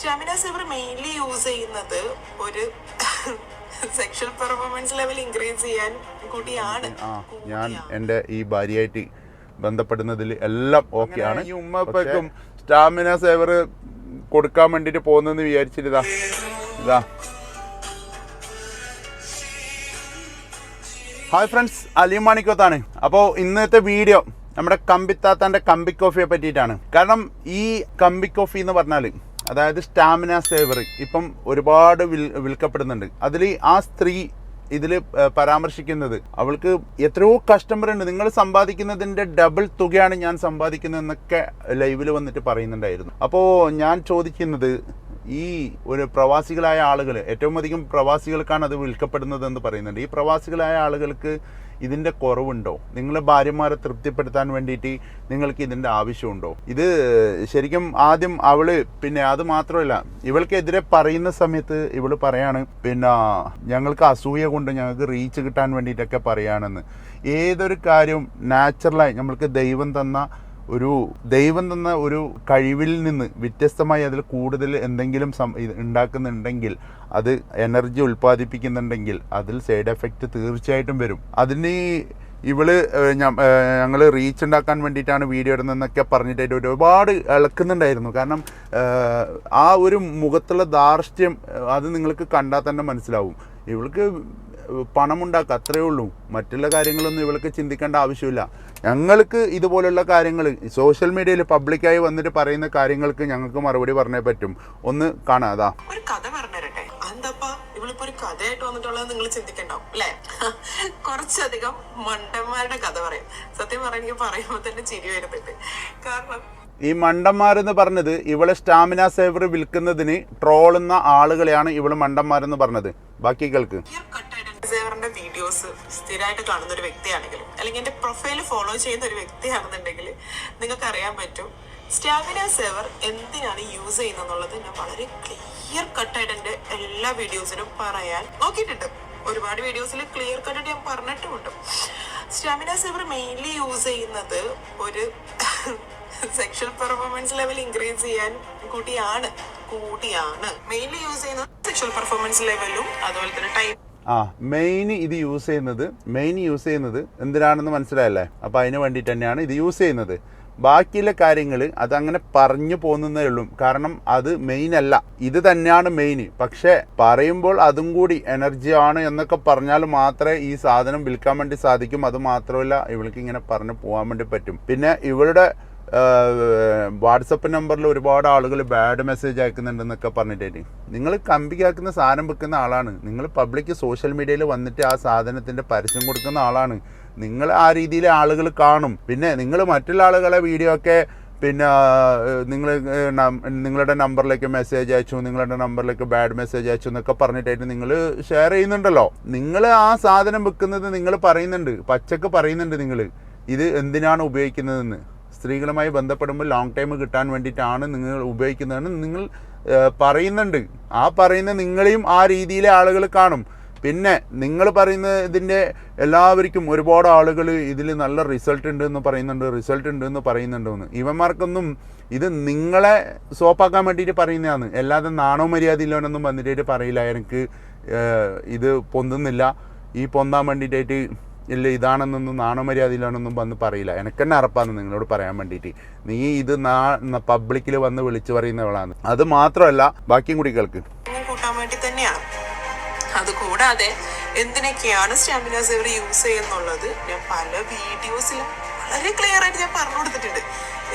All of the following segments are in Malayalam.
സ്റ്റാമിന സെവർ മെയിൻലി യൂസ് ചെയ്യുന്നത് ഒരു സെക്ഷൽ പെർഫോമൻസ് ലെവൽ ഇൻക്രീസ് ചെയ്യാൻ കൂടിയാണ്. ഞാൻ എന്റെ ഈ ഭാര്യയായിട്ട് ബന്ധപ്പെടുന്നതിൽ എല്ലാം ഓക്കെ ആണ്. ഈ ഉമ്മപ്പക്കും സ്റ്റാമിന സേവർ കൊടുക്കാൻ വേണ്ടിട്ട് പോകുന്നെന്ന് വിചാരിച്ചിട്ട് ഇതാ. ഹായ് ഫ്രണ്ട്സ് അലിമാണിക്കത്താണ് അപ്പോൾ ഇന്നത്തെ വീഡിയോ നമ്മുടെ കമ്പിത്താത്താന്റെ കമ്പി കോഫിയെ പറ്റിയിട്ടാണ്. കാരണം ഈ കമ്പി കോഫി എന്ന് പറഞ്ഞാൽ അതായത് സ്റ്റാമിന സേവറി ഇപ്പം ഒരുപാട് വിൽ വിൽക്കപ്പെടുന്നുണ്ട്. അതിൽ ആ സ്ത്രീ ഇതിൽ പരാമർശിക്കുന്നത് അവൾക്ക് എത്രയോ കസ്റ്റമർ ഉണ്ട് നിങ്ങൾ സമ്പാദിക്കുന്നതിന്റെ ഡബിൾ തുകയാണ് ഞാൻ സമ്പാദിക്കുന്നതെന്നൊക്കെ ലൈവിൽ വന്നിട്ട് പറയുന്നുണ്ടായിരുന്നു. അപ്പോൾ ഞാൻ ചോദിക്കുന്നത് ഈ ഒരു പ്രവാസികളായ ആളുകൾ ഏറ്റവും അധികം പ്രവാസികൾക്കാണ് അത് വിൽക്കപ്പെടുന്നത് എന്ന് പറയുന്നുണ്ട്. ഈ പ്രവാസികളായ ആളുകൾക്ക് ഇതിന്റെ കുറവുണ്ടോ? നിങ്ങളെ ഭാര്യമാരെ തൃപ്തിപ്പെടുത്താൻ വേണ്ടിയിട്ട് നിങ്ങൾക്ക് ഇതിന്റെ ആവശ്യമുണ്ടോ? ഇത് ശരിക്കും ആദ്യം അവൾ പിന്നെ അത് മാത്രമല്ല ഇവൾക്കെതിരെ പറയുന്ന സമയത്ത് ഇവൾ പറയാണ് പിന്നെ ഞങ്ങൾക്ക് അസൂയ കൊണ്ട് ഞങ്ങൾക്ക് റീച്ച് കിട്ടാൻ വേണ്ടിയിട്ടൊക്കെ പറയാണെന്ന് ഏതൊരു കാര്യവും നാച്ചുറലായി നമ്മൾക്ക് ദൈവം തന്ന ഒരു ദൈവം തന്ന ഒരു കഴിവിൽ നിന്ന് വ്യത്യസ്തമായി അതിൽ കൂടുതൽ എന്തെങ്കിലും ഉണ്ടാക്കുന്നുണ്ടെങ്കിൽ അത് എനർജി ഉൽപ്പാദിപ്പിക്കുന്നുണ്ടെങ്കിൽ അതിൽ സൈഡ് എഫക്റ്റ് തീർച്ചയായിട്ടും വരും. അതിന് ഇവൾ ഞങ്ങൾ റീച്ച് ഉണ്ടാക്കാൻ വേണ്ടിയിട്ടാണ് വീഡിയോ ഇടുന്നതെന്നൊക്കെ പറഞ്ഞിട്ട് ഒരുപാട് ഇളക്കുന്നുണ്ടായിരുന്നു കാരണം ആ ഒരു മുഖത്തുള്ള ധാർഷ്ട്യം അത് നിങ്ങൾക്ക് കണ്ടാൽ തന്നെ മനസ്സിലാവും. ഇവൾക്ക് പണമുണ്ടാക്കുക അത്രയേ ഉള്ളൂ. മറ്റുള്ള കാര്യങ്ങളൊന്നും ഇവൾക്ക് ചിന്തിക്കേണ്ട ആവശ്യമില്ല. ഞങ്ങൾക്ക് ഇതുപോലുള്ള കാര്യങ്ങൾ സോഷ്യൽ മീഡിയയിൽ പബ്ലിക്കായി വന്നിട്ട് പറയുന്ന കാര്യങ്ങൾക്ക് ഞങ്ങൾക്ക് മറുപടി പറഞ്ഞേ പറ്റും. ഒന്ന് കാണാതാ ഒരു കഥ പറഞ്ഞുതരട്ടെ. അതെന്താപ്പാ? ഇവളിപ്പോ ഒരു കഥയായിട്ട് വന്നിട്ടുള്ളത് നിങ്ങൾ ചിന്തിക്കണ്ടാവും അല്ലെ? കുറച്ചധികം മണ്ടന്മാരുടെ കഥ പറയും. സത്യം പറയാൻ എനിക്ക് പറയുമ്പോൾ തന്നെ ചിരി വരുന്നുണ്ട്. കാരണം ഈ മണ്ടന്മാരെന്ന് പറഞ്ഞത് ഇവളെ സ്റ്റാമിന സേവർ വിൽക്കുന്നതിന് ട്രോളുന്ന ആളുകളെയാണ് ഇവൾ മണ്ടന്മാരെന്ന് പറഞ്ഞത്. ബാക്കി കേൾക്ക്. സേവറിന്റെ വീഡിയോസ് സ്ഥിരമായിട്ട് കാണുന്ന ഒരു വ്യക്തിയാണെങ്കിലും അല്ലെങ്കിൽ എന്റെ പ്രൊഫൈൽ ഫോളോ ചെയ്യുന്ന ഒരു വ്യക്തിയാണെന്നുണ്ടെങ്കിൽ നിങ്ങൾക്ക് അറിയാൻ പറ്റും സ്റ്റാമിന സേവർ എന്തിനാണ് യൂസ് ചെയ്യുന്നത് ഞാൻ വളരെ ക്ലിയർ കട്ടായിട്ട് എന്റെ എല്ലാ വീഡിയോസിലും പറയാൻ നോക്കിയിട്ടുണ്ട്. ഒരുപാട് വീഡിയോസിൽ ക്ലിയർ കട്ടായിട്ട് ഞാൻ പറഞ്ഞിട്ടുമുണ്ട്. സ്റ്റാമിന സേവർ മെയിൻലി യൂസ് ചെയ്യുന്നത് ഒരു സെക്ഷൽ പെർഫോമൻസ് ലെവൽ ഇൻക്രീസ് ചെയ്യാൻ കൂടിയാണ് കൂടിയാണ് മെയിൻലി യൂസ് ചെയ്യുന്നത് സെക്ഷൽ പെർഫോമൻസ് ലെവലും അതുപോലെ തന്നെ ടൈം ആ മെയിൻ ഇത് യൂസ് ചെയ്യുന്നത് മെയിൻ യൂസ് ചെയ്യുന്നത് എന്തിനാണെന്ന് മനസ്സിലായല്ലേ? അപ്പോൾ അതിന് വേണ്ടിയിട്ട് തന്നെയാണ് ഇത് യൂസ് ചെയ്യുന്നത്. ബാക്കിയുള്ള കാര്യങ്ങൾ അതങ്ങനെ പറഞ്ഞു പോകുന്നതേ ഉള്ളൂ. കാരണം അത് മെയിൻ അല്ല. ഇത് തന്നെയാണ് മെയിൻ പക്ഷേ പറയുമ്പോൾ അതും കൂടി എനർജി ആണ് എന്നൊക്കെ പറഞ്ഞാൽ മാത്രമേ ഈ സാധനം വിൽക്കാൻ വേണ്ടി സാധിക്കും. അത് മാത്രമല്ല ഇവൾക്ക് ഇങ്ങനെ പറഞ്ഞു പോകാൻ വേണ്ടി പറ്റും. പിന്നെ ഇവളുടെ വാട്സപ്പ് നമ്പറിൽ ഒരുപാട് ആളുകൾ ബാഡ് മെസ്സേജ് അയക്കുന്നുണ്ടെന്നൊക്കെ പറഞ്ഞിട്ടേ നിങ്ങൾ കമ്പിക്കാക്കുന്ന സാധനം വെക്കുന്ന ആളാണ്. നിങ്ങൾ പബ്ലിക് സോഷ്യൽ മീഡിയയിൽ വന്നിട്ട് ആ സാധനത്തിന്റെ പരസ്യം കൊടുക്കുന്ന ആളാണ്. നിങ്ങൾ ആ രീതിയിൽ ആളുകൾ കാണും. പിന്നെ നിങ്ങൾ മറ്റുള്ള ആളുകളെ വീഡിയോ ഒക്കെ പിന്നെ നിങ്ങൾ നിങ്ങളുടെ നമ്പറിലേക്ക് മെസ്സേജ് അയച്ചു നിങ്ങളുടെ നമ്പറിലേക്ക് ബാഡ് മെസ്സേജ് അയച്ചു എന്നൊക്കെ പറഞ്ഞിട്ടായിട്ട് നിങ്ങൾ ഷെയർ ചെയ്യുന്നുണ്ടല്ലോ. നിങ്ങൾ ആ സാധനം വെക്കുന്നത് നിങ്ങൾ പറയുന്നുണ്ട്. പച്ചക്ക് പറയുന്നുണ്ട് നിങ്ങൾ. ഇത് എന്തിനാണ് ഉപയോഗിക്കുന്നതെന്ന്. സ്ത്രീകളുമായി ബന്ധപ്പെടുമ്പോൾ ലോങ് ടൈം കിട്ടാൻ വേണ്ടിയിട്ടാണ് നിങ്ങൾ ഉപയോഗിക്കുന്നതെന്ന് നിങ്ങൾ പറയുന്നുണ്ട്. ആ പറയുന്ന നിങ്ങളെയും ആ രീതിയിലെ ആളുകൾ കാണും. പിന്നെ നിങ്ങൾ പറയുന്ന ഇതിന്റെ എല്ലാവർക്കും ഒരുപാട് ആളുകൾ ഇതിൽ നല്ല റിസൾട്ട് ഉണ്ട് എന്ന് പറയുന്നുണ്ട് റിസൾട്ട് ഉണ്ട് എന്ന്. പറയുന്നുണ്ടെന്ന് ഇവന്മാർക്കൊന്നും ഇത് നിങ്ങളെ സോപ്പാക്കാൻ വേണ്ടിയിട്ട് പറയുന്നതാണ്. അല്ലാതെ നാണോ മര്യാദ ഇല്ലവനൊന്നും വന്നിട്ട് പറയില്ല. എനിക്ക് ഇത് പൊന്തുന്നില്ല. ഈ പൊന്താൻ വേണ്ടിയിട്ടായിട്ട് ഇല്ല ഇതാണെന്നൊന്നും നാണമര്യാദയിലാണെന്നും വന്ന് പറയില്ല. എനിക്ക് തന്നെ അറപ്പാന്ന് നിങ്ങളോട് പറയാൻ വേണ്ടിയിട്ട് നീ ഇത് നാ പബ്ലിക്കിൽ വന്ന് വിളിച്ചു പറയുന്നവളാണ്. അത് മാത്രമല്ല ബാക്കിയും കൂടി കേൾക്ക്. ഇങ്ങനെ കൂട്ടാൻ വേണ്ടി തന്നെയാണ്. അതുകൂടാതെ എന്തിനൊക്കെയാണ് സ്റ്റാമിന ഇവർ യൂസ് ചെയ്യുന്നുള്ളത്? ഞാൻ പല വീഡിയോസിലും വളരെ ക്ലിയർ ആയിട്ട് ഞാൻ പറഞ്ഞു കൊടുത്തിട്ടുണ്ട്.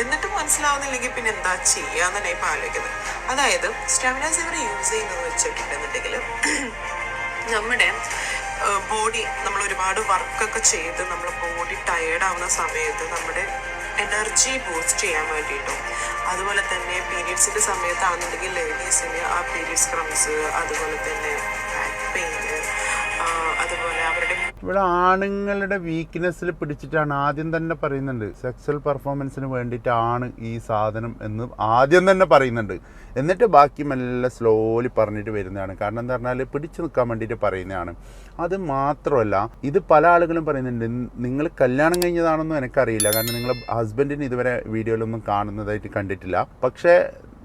എന്നിട്ടും മനസ്സിലാവുന്നില്ലെങ്കിൽ പിന്നെ എന്താ ചെയ്യാന്നാണ് ഇപ്പൊ ആലോചിക്കുന്നത് അതായത് സ്റ്റാമിന ഇവർ യൂസ് ചെയ്യുന്നത് വെച്ചിട്ടുണ്ടെന്നുണ്ടെങ്കിൽ നമ്മുടെ ബോഡി നമ്മൾ ഒരുപാട് വർക്കൊക്കെ ചെയ്ത് നമ്മൾ ബോഡി ടയേർഡ് ആവുന്ന സമയത്ത് നമ്മുടെ എനർജി ബൂസ്റ്റ് ചെയ്യാൻ വേണ്ടിയിട്ടും അതുപോലെ തന്നെ പീരീഡ്സിന്റെ സമയത്താണെന്നുണ്ടെങ്കിൽ ലേഡീസിന് ആ പീരീഡ്സ് ക്രംസ് അതുപോലെ തന്നെ ബാക്ക് പെയിൻ ഇവിടെ ആണുങ്ങളുടെ വീക്ക്നെസ്സിൽ പിടിച്ചിട്ടാണ് ആദ്യം തന്നെ പറയുന്നുണ്ട്. സെക്സൽ പെർഫോമൻസിന് വേണ്ടിയിട്ടാണ് ഈ സാധനം എന്ന് ആദ്യം തന്നെ പറയുന്നുണ്ട്. എന്നിട്ട് ബാക്കി മെല്ലെ സ്ലോലി പറഞ്ഞിട്ട് വരുന്നതാണ്. കാരണം എന്താ പറഞ്ഞാൽ പിടിച്ചു നിൽക്കാൻ വേണ്ടിയിട്ട് പറയുന്നതാണ്. അത് മാത്രമല്ല ഇത് പല ആളുകളും പറയുന്നുണ്ട് നിങ്ങൾ കല്യാണം കഴിഞ്ഞതാണെന്നും എനിക്കറിയില്ല. കാരണം നിങ്ങൾ ഹസ്ബൻഡിന് ഇതുവരെ വീഡിയോയിലൊന്നും കാണുന്നതായിട്ട് കണ്ടിട്ടില്ല. പക്ഷേ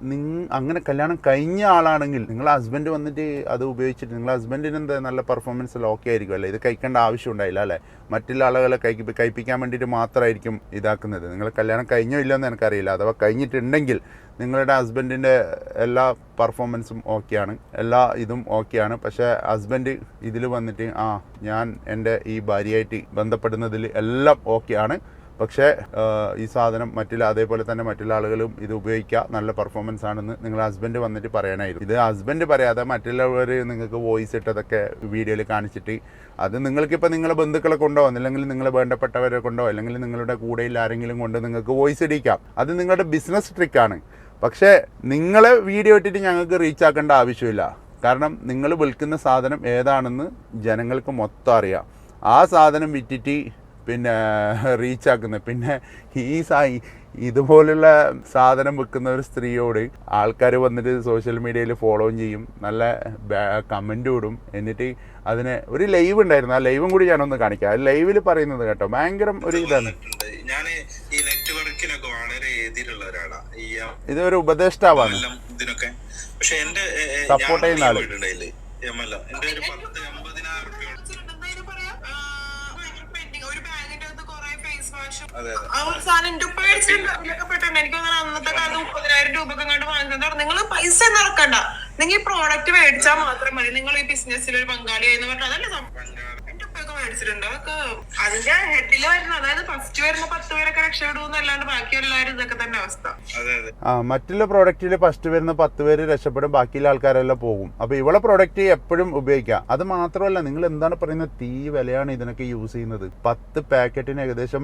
നിങ് അങ്ങനെ കല്യാണം കഴിഞ്ഞ ആളാണെങ്കിൽ നിങ്ങളെ ഹസ്ബൻഡ് വന്നിട്ട് അത് ഉപയോഗിച്ചിട്ട് നിങ്ങളെ ഹസ്ബൻഡിന് എന്താ നല്ല പെർഫോമൻസ് ഓക്കെ ആയിരിക്കും അല്ലേ? ഇത് കഴിക്കേണ്ട ആവശ്യം ഉണ്ടായില്ല അല്ലേ? മറ്റുള്ള ആളുകളെ കഴിപ്പി കഴിപ്പിക്കാൻ വേണ്ടിയിട്ട് മാത്രമായിരിക്കും ഇതാക്കുന്നത്. നിങ്ങൾ കല്യാണം കഴിഞ്ഞോ ഇല്ലയോ എന്ന് എനിക്കറിയില്ല. അഥവാ കഴിഞ്ഞിട്ടുണ്ടെങ്കിൽ നിങ്ങളുടെ ഹസ്ബൻഡിന്റെ എല്ലാ പെർഫോമൻസും ഓക്കെയാണ് എല്ലാ ഇതും ഓക്കെയാണ് പക്ഷേ ഹസ്ബൻഡ് ഇതിൽ വന്നിട്ട് ആ ഞാൻ എന്റെ ഈ ഭാര്യയായിട്ട് ബന്ധപ്പെടുന്നതിൽ എല്ലാം ഓക്കെയാണ് പക്ഷേ ഈ സാധനം മറ്റുള്ള അതേപോലെ തന്നെ മറ്റുള്ള ആളുകളും ഇത് ഉപയോഗിക്കുക നല്ല പെർഫോമൻസ് ആണെന്ന് നിങ്ങൾ ഹസ്ബൻഡ് വന്നിട്ട് പറയാനായിരുന്നു. ഇത് ഹസ്ബൻഡ് പറയാതെ മറ്റുള്ളവർ നിങ്ങൾക്ക് വോയിസ് ഇട്ടതൊക്കെ വീഡിയോയിൽ കാണിച്ചിട്ട് അത് നിങ്ങൾക്കിപ്പോൾ നിങ്ങളെ ബന്ധുക്കളെ കൊണ്ടോ അല്ലെങ്കിൽ നിങ്ങളെ വേണ്ടപ്പെട്ടവരെ കൊണ്ടോ അല്ലെങ്കിൽ നിങ്ങളുടെ കൂടെയിൽ ആരെങ്കിലും കൊണ്ട് നിങ്ങൾക്ക് വോയിസ് ഇടിക്കാം. അത് നിങ്ങളുടെ ബിസിനസ് ട്രിക്കാണ് പക്ഷേ നിങ്ങളെ വീഡിയോ ഇട്ടിട്ട് ഞങ്ങൾക്ക് റീച്ച് ആക്കേണ്ട ആവശ്യമില്ല. കാരണം നിങ്ങൾ വിൽക്കുന്ന സാധനം ഏതാണെന്ന് ജനങ്ങൾക്ക് മൊത്തം അറിയാം. ആ സാധനം വിറ്റിട്ട് പിന്നെ റീച്ചാക്കുന്നത് പിന്നെ ഈ സാ ഇതുപോലുള്ള സാധനം വെക്കുന്ന ഒരു സ്ത്രീയോട് ആൾക്കാർ വന്നിട്ട് സോഷ്യൽ മീഡിയയിൽ ഫോളോ ചെയ്യും. നല്ല കമന്റ് ഇടും. എന്നിട്ട് അതിന് ഒരു ലൈവ് ഉണ്ടായിരുന്നു. ആ ലൈവും കൂടി ഞാനൊന്ന് കാണിക്കാം. ആ ലൈവിൽ പറയുന്നത് കേട്ടോ ഭയങ്കര ഒരു ഇതാണ്. ഞാൻ ഈ നെറ്റ്വർക്കിനൊക്കെ വളരെ എതിരുള്ള ഒരാളാണ് ഇതൊരു ഉപദേഷ്ടാവാണ്. ഇതിനൊക്കെ. പക്ഷെ എന്റെ സപ്പോർട്ട് ചെയ്യുന്ന ആൾ. എന്റെ ഒരു പത്ത് face wash അതെ അതെ. ആ ഒരു സാധനം എന്റെ. അതിലൊക്കെ പെട്ടെന്ന് എനിക്ക് തോന്നുന്നു അന്നത്തെ കാലത്ത് മുപ്പതിനായിരം രൂപക്ക് അങ്ങോട്ട് വാങ്ങിക്കുന്നത് നിങ്ങൾ പൈസ നടക്കണ്ട നിങ്ങൾ ഈ പ്രോഡക്റ്റ് മേടിച്ചാൽ മാത്രം മതി. നിങ്ങൾ ഈ ബിസിനസ്സിൽ ഒരു പങ്കാളിയായി എന്ന് പറഞ്ഞാൽ അതല്ലേ സംഭവം. അതൊക്കെ അതിന്റെ ഹെഡിൽ വരുന്ന അതായത് ഫസ്റ്റ് വരുന്ന പത്ത് പേരൊക്കെ രക്ഷപ്പെടും അല്ലാണ്ട് ബാക്കിയെല്ലാവരും ഇതൊക്കെ തന്നെ അവസ്ഥ. അതെ അതെ. ആ മറ്റുള്ള പ്രോഡക്റ്റിൽ ഫസ്റ്റ് വരുന്ന പത്ത് പേര് രക്ഷപ്പെടും ബാക്കിയുള്ള ആൾക്കാരെല്ലാം പോകും. അപ്പൊ ഇവളെ പ്രോഡക്റ്റ് എപ്പോഴും ഉപയോഗിക്കാം. അത് മാത്രമല്ല നിങ്ങൾ എന്താണ് പറയുന്നത്? തീ വിലയാണ് ഇതിനൊക്കെ യൂസ് ചെയ്യുന്നത്. പത്ത് പാക്കറ്റിന് ഏകദേശം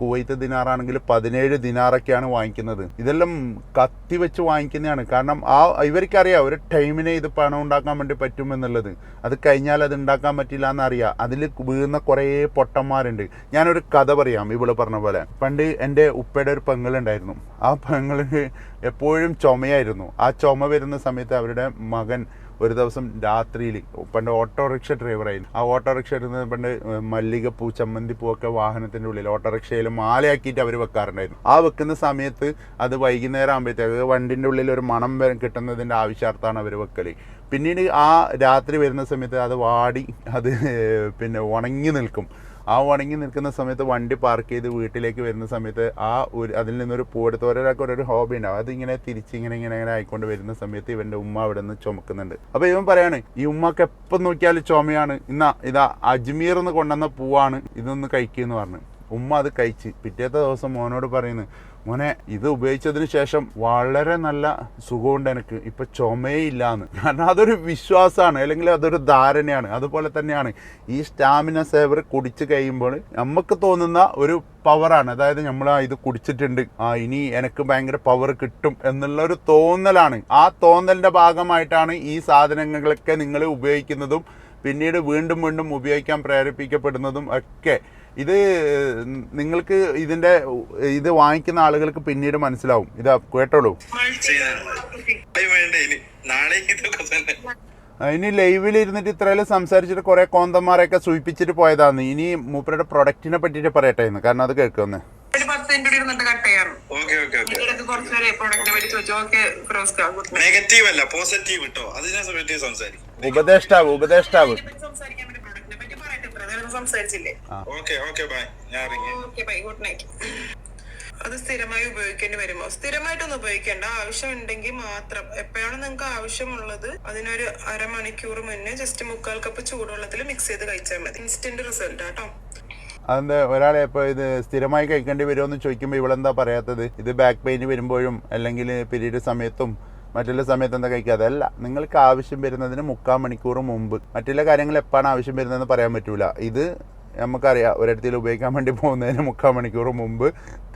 കുവൈത്ത് ദിനാറാണെങ്കിൽ പതിനേഴ് ദിനാറൊക്കെയാണ് വാങ്ങിക്കുന്നത്. ഇതെല്ലാം കത്തി വെച്ച് വാങ്ങിക്കുന്നതാണ്. കാരണം ആ ഇവർക്കറിയാം ഒരു ടൈമിനെ ഇത് പണം ഉണ്ടാക്കാൻ വേണ്ടി പറ്റും എന്നുള്ളത് അത് കഴിഞ്ഞാൽ അത് ഉണ്ടാക്കാൻ പറ്റില്ല എന്നറിയാം അതിൽ വീഴുന്ന കുറേ പൊട്ടന്മാരുണ്ട്. ഞാനൊരു കഥ പറയാം ഇവിടെ പറഞ്ഞ പോലെ. പണ്ട് എന്റെ ഉപ്പയുടെ ഒരു പെങ്ങളുണ്ടായിരുന്നു ആ പെങ്ങൾ എപ്പോഴും ചുമയായിരുന്നു. ആ ചുമ വരുന്ന സമയത്ത് അവരുടെ മകൻ ഒരു ദിവസം രാത്രിയിൽ പണ്ട് ഓട്ടോറിക്ഷ ഡ്രൈവറായിരുന്നു. ആ ഓട്ടോറിക്ഷ ഇരുന്ന് പണ്ട് മല്ലികപ്പൂ ചമ്മന്തിപ്പൂ ഒക്കെ വാഹനത്തിന്റെ ഉള്ളിൽ ഓട്ടോറിക്ഷയിൽ മാലയാക്കിയിട്ട് അവർ വെക്കാറുണ്ടായിരുന്നു. ആ വെക്കുന്ന സമയത്ത് അത് വൈകുന്നേരം ആകുമ്പോഴത്തേക്ക് വണ്ടിന്റെ ഉള്ളിൽ ഒരു മണം കിട്ടുന്നതിന്റെ ആവശ്യാർത്ഥമാണ് അവർ വെക്കൽ പിന്നീട് ആ രാത്രി വരുന്ന സമയത്ത് അത് വാടി അത് പിന്നെ ഉണങ്ങി നിൽക്കും. ആ ഉണങ്ങി നിൽക്കുന്ന സമയത്ത് വണ്ടി പാർക്ക് ചെയ്ത് വീട്ടിലേക്ക് വരുന്ന സമയത്ത് ആ ഒരു അതിൽ നിന്നൊരു പൂവെടുത്ത് ഓരോരാൾക്ക് ഒരു ഹോബി ഉണ്ടാവും. അതിങ്ങനെ തിരിച്ച് ഇങ്ങനെ ഇങ്ങനെ ആയിക്കൊണ്ട് വരുന്ന സമയത്ത് ഇവന്റെ ഉമ്മ അവിടെ നിന്ന് ചുമക്കുന്നുണ്ട്. അപ്പോൾ ഇവൻ പറയാണ് ഈ ഉമ്മക്ക് എപ്പം നോക്കിയാലും ചുമയാണ്. ഇന്നാ ഇതാ അജ്മീർ എന്ന് കൊണ്ടുവന്ന പൂവാണ് ഇതൊന്ന് കഴിക്കുമെന്ന് പറഞ്ഞു. ഉമ്മ അത് കഴിച്ച്. പിറ്റേത്തെ ദിവസം മോനോട് പറയുന്നു മോനെ ഇത് ഉപയോഗിച്ചതിന് ശേഷം വളരെ നല്ല സുഖമുണ്ട് എനിക്ക്. ഇപ്പം ചുമയേ ഇല്ലാന്ന് കാരണം അതൊരു വിശ്വാസമാണ് അല്ലെങ്കിൽ അതൊരു ധാരണയാണ്. അതുപോലെ തന്നെയാണ് ഈ സ്റ്റാമിന സേവർ കുടിച്ച് കഴിയുമ്പോൾ നമുക്ക് തോന്നുന്ന ഒരു പവറാണ്. അതായത് നമ്മൾ ഇത് കുടിച്ചിട്ടുണ്ട്. ആ ഇനി എനിക്ക് ഭയങ്കര പവർ കിട്ടും എന്നുള്ള ഒരു തോന്നലാണ്. ആ തോന്നലിന്റെ ഭാഗമായിട്ടാണ് ഈ സാധനങ്ങളൊക്കെ നിങ്ങൾ ഉപയോഗിക്കുന്നതും പിന്നീട് വീണ്ടും വീണ്ടും ഉപയോഗിക്കാൻ പ്രേരിപ്പിക്കപ്പെടുന്നതും ഒക്കെ. ഇത് നിങ്ങൾക്ക് ഇതിന്റെ ഇത് വാങ്ങിക്കുന്ന ആളുകൾക്ക് പിന്നീട് മനസ്സിലാവും. ഇത് കേട്ടോളൂ. ഇനി? ലൈവിൽ ഇരുന്നിട്ട് ഇത്രയും സംസാരിച്ചിട്ട് കുറെ കോന്തന്മാരെയൊക്കെ സൂചിപ്പിച്ചിട്ട് പോയതാണ് ഇനി മൂപ്പരുടെ പ്രൊഡക്റ്റിനെ പറ്റിയിട്ട് പറയട്ടെ എന്ന് കാരണം അത് കേൾക്കുമെന്ന് ഉപദേഷ്ടാവ് ഉപദേഷ്ടാവ്. നേരം സംസാരിച്ചില്ലേ? ഓക്കെ ഓക്കെ ബൈ ഞാൻ ഓക്കെ ബൈ ഗുഡ് നൈറ്റ് അത് സ്ഥിരമായി ഉപയോഗിക്കേണ്ടി വരുമോ? സ്ഥിരമായിട്ടൊന്നും ഉപയോഗിക്കേണ്ട. ആവശ്യമുണ്ടെങ്കിൽ മാത്രം. എപ്പോഴാണ് നിങ്ങൾക്ക് ആവശ്യമുള്ളത്? അതിനൊരു അരമണിക്കൂർ മുന്നേ ജസ്റ്റ് മുക്കാൽ കപ്പ് ചൂടുവെള്ളത്തിൽ മിക്സ് ചെയ്ത് കഴിച്ചാൽ മതി. ഇൻസ്റ്റന്റ് റിസൾട്ട് ആട്ടോ അതെന്താ ഒരാളെ ഇപ്പോൾ ഇത് സ്ഥിരമായി കഴിക്കേണ്ടി വരുമോ എന്ന് ചോദിക്കുമ്പോൾ ഇവളെന്താ പറയാത്തത്? ഇത് ബാക്ക് പെയിൻ വരുമ്പോഴും അല്ലെങ്കിൽ പിരീഡ് സമയത്തും മറ്റുള്ള സമയത്ത് എന്താ കഴിക്കുക? അതല്ല. നിങ്ങൾക്ക് ആവശ്യം വരുന്നതിന് മുക്കാൽ മണിക്കൂർ മുമ്പ്. മറ്റുള്ള കാര്യങ്ങൾ എപ്പോഴാണ് ആവശ്യം വരുന്നതെന്ന് പറയാൻ പറ്റൂല. ഇത് നമുക്കറിയാം ഒരിടത്തിൽ ഉപയോഗിക്കാൻ വേണ്ടി പോകുന്നതിന് മുക്കാൽ മണിക്കൂർ മുമ്പ്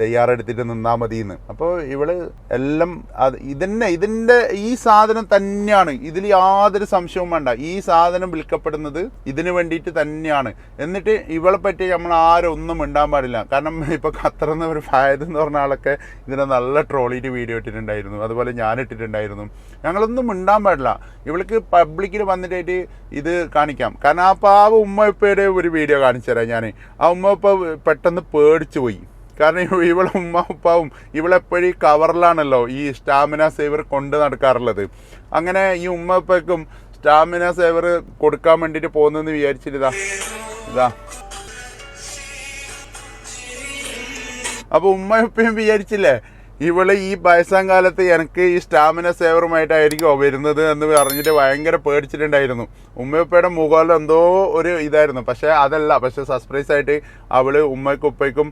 തയ്യാറെടുത്തിട്ട് നിന്നാൽ മതി എന്ന് അപ്പോൾ ഇവൾ എല്ലാം അത് ഇതന്നെ ഇതിന്റെ ഈ സാധനം തന്നെയാണ്. ഇതിൽ യാതൊരു സംശയവും വേണ്ട. ഈ സാധനം വിൽക്കപ്പെടുന്നത് ഇതിന് വേണ്ടിയിട്ട് തന്നെയാണ്. എന്നിട്ട് ഇവളെ പറ്റി നമ്മൾ ആരും ഒന്നും മിണ്ടാൻ പാടില്ല. കാരണം ഇപ്പോൾ ഖത്തറിന്ന് ഒരു ഫായത് എന്ന് പറഞ്ഞ ആളൊക്കെ ഇതിനെ നല്ല ട്രോളിയിട്ട് വീഡിയോ ഇട്ടിട്ടുണ്ടായിരുന്നു. അതുപോലെ ഞാൻ ഇട്ടിട്ടുണ്ടായിരുന്നു. ഞങ്ങളൊന്നും മിണ്ടാൻ പാടില്ല. ഇവൾക്ക് പബ്ലിക്കിൽ വന്നിട്ടായിട്ട് ഇത് കാണിക്കാം. കാരണം ആ പാവ ഉമ്മ ഉപ്പയുടെ ഒരു വീഡിയോ കാണിച്ചു തരാം ഞാൻ ആ ഉമ്മ ഉപ്പ പെട്ടെന്ന് പേടിച്ചു പോയി. കാരണം ഇവ- ഇവളെ ഉമ്മ ഉപ്പാവും ഇവളെപ്പോഴും ഈ കവറിലാണല്ലോ ഈ സ്റ്റാമിന സേവർ കൊണ്ട് നടക്കാറുള്ളത്. അങ്ങനെ ഈ ഉമ്മ ഉപ്പയ്ക്കും സ്റ്റാമിന സേവർ കൊടുക്കാൻ വേണ്ടിയിട്ട് പോകുന്നതെന്ന് വിചാരിച്ചിട്ട് ഇതാ. അപ്പോൾ അപ്പൊ ഉമ്മ വിചാരിച്ചില്ലേ? ഇവൾ ഈ വയസ്സാം കാലത്ത് എനിക്ക് ഈ സ്റ്റാമിന സേവറുമായിട്ടായിരിക്കും വരുന്നത് എന്ന് പറഞ്ഞിട്ട് ഭയങ്കര പേടിച്ചിട്ടുണ്ടായിരുന്നു. ഉമ്മയുപ്പയുടെ മുഖം എന്തോ ഒരു ഇതായിരുന്നു. പക്ഷെ അതല്ല. പക്ഷെ സർപ്രൈസ് ആയിട്ട് അവൾ ഉമ്മയ്ക്കും ഉപ്പയ്ക്കും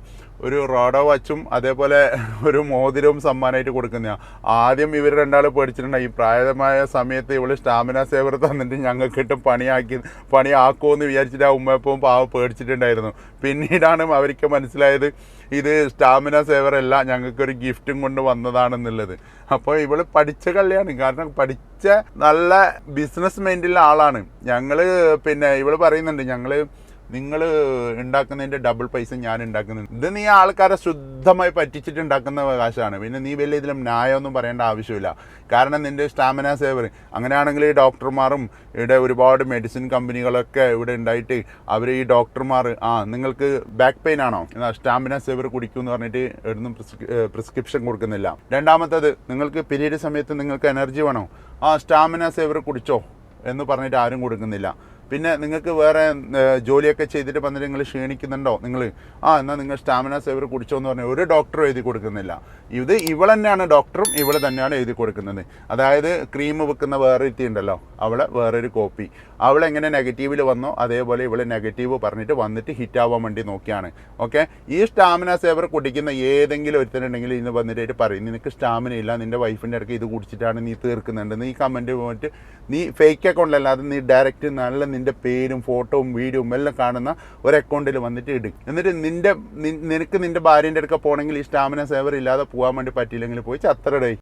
ഒരു റോഡോ വച്ചും അതേപോലെ ഒരു മോതിരവും സമ്മാനമായിട്ട് കൊടുക്കുന്ന ആദ്യം ഇവർ രണ്ടാൾ പേടിച്ചിട്ടുണ്ടായി ഈ പ്രായമായ സമയത്ത് ഇവൾ സ്റ്റാമിന സേവർ തന്നിട്ട് ഞങ്ങൾക്കിട്ട് പണിയാക്കി പണിയാക്കുമെന്ന് വിചാരിച്ചിട്ട് ആ ഉമ്മയപ്പവും പാവ പേടിച്ചിട്ടുണ്ടായിരുന്നു. പിന്നീടാണ് അവർക്ക് മനസ്സിലായത് ഇത് സ്റ്റാമിന സേവർ അല്ല ഞങ്ങൾക്കൊരു ഗിഫ്റ്റും കൊണ്ട് വന്നതാണെന്നുള്ളത്. അപ്പോൾ ഇവൾ പഠിച്ച കല്യാണം കാരണം പഠിച്ച നല്ല ബിസിനസ് മൈൻഡിലുള്ള ആളാണ്. ഞങ്ങൾ പിന്നെ ഇവൾ പറയുന്നുണ്ട് ഞങ്ങൾ നിങ്ങൾ ഉണ്ടാക്കുന്നതിന്റെ ഡബിൾ പൈസ ഞാൻ ഉണ്ടാക്കുന്നുണ്ട് ഇത് നീ ആൾക്കാരെ ശുദ്ധമായി പറ്റിച്ചിട്ട് ഉണ്ടാക്കുന്ന അവകാശമാണ് പിന്നെ നീ വലിയ ഇതിലും ന്യായമൊന്നും പറയേണ്ട ആവശ്യമില്ല. കാരണം നിന്റെ സ്റ്റാമിന സേവർ അങ്ങനെയാണെങ്കിൽ ഈ ഡോക്ടർമാരും ഇവിടെ ഒരുപാട് മെഡിസിൻ കമ്പനികളൊക്കെ ഇവിടെ ഉണ്ടായിട്ട് അവർ ഈ ഡോക്ടർമാർ ആ നിങ്ങൾക്ക് ബാക്ക് പെയിൻ ആണോ? സ്റ്റാമിന സേവർ കുടിക്കൂ എന്ന് പറഞ്ഞിട്ട് എവിടുന്നും പ്രിസ്ക്രിപ്ഷൻ കൊടുക്കുന്നില്ല. രണ്ടാമത്തത് നിങ്ങൾക്ക് പീരീഡ് സമയത്ത് നിങ്ങൾക്ക് എനർജി വേണോ? ആ സ്റ്റാമിന സേവർ കുടിച്ചോ എന്ന് പറഞ്ഞിട്ട് ആരും കൊടുക്കുന്നില്ല. പിന്നെ നിങ്ങൾക്ക് വേറെ ജോലിയൊക്കെ ചെയ്തിട്ട് വന്നിട്ട് നിങ്ങൾ ക്ഷീണിക്കുന്നുണ്ടോ? നിങ്ങൾ ആ എന്നാൽ നിങ്ങൾ സ്റ്റാമിന സേവർ കുടിച്ചോ എന്ന് പറഞ്ഞാൽ ഒരു ഡോക്ടറും എഴുതി കൊടുക്കുന്നില്ല. ഇത് ഇവൾ തന്നെയാണ് ഡോക്ടറും ഇവൾ തന്നെയാണ് എഴുതി കൊടുക്കുന്നത്. അതായത് ക്രീം വെക്കുന്ന വേറെ രീതി ഉണ്ടല്ലോ അവളെ വേറൊരു കോപ്പി അവൾ എങ്ങനെ നെഗറ്റീവിൽ വന്നോ അതേപോലെ ഇവൾ നെഗറ്റീവ് പറഞ്ഞിട്ട് വന്നിട്ട് ഹിറ്റാവാൻ വേണ്ടി നോക്കിയാണ്. ഓക്കെ ഈ സ്റ്റാമിന സേവർ കുടിക്കുന്ന ഏതെങ്കിലും ഒരുത്തനുണ്ടെങ്കിൽ ഇന്ന് വന്നിട്ട് പറയും നിനക്ക് സ്റ്റാമിന ഇല്ല നിന്റെ വൈഫിന്റെ ഇടയ്ക്ക് ഇത് കുടിച്ചിട്ടാണ് നീ തീർക്കുന്നുണ്ട്. നീ കമന്റ് പോയിട്ട് നീ ഫേക്ക് അക്കൗണ്ടിലല്ലാതെ നീ ഡയറക്റ്റ് നല്ല നിന്റെ പേരും ഫോട്ടോവും വീഡിയോയും എല്ലാം കാണുന്ന ഒരു അക്കൗണ്ടിൽ വന്നിട്ട് ഇടും. എന്നിട്ട് നിന്റെ നിനക്ക് നിന്റെ ഭാര്യന്റെ അടുക്ക പോകണമെങ്കിൽ ഈ സ്റ്റാമിന സേവർ ഇല്ലാതെ പോകാൻ വേണ്ടി പറ്റിയില്ലെങ്കിൽ പോയി ചത്രടേ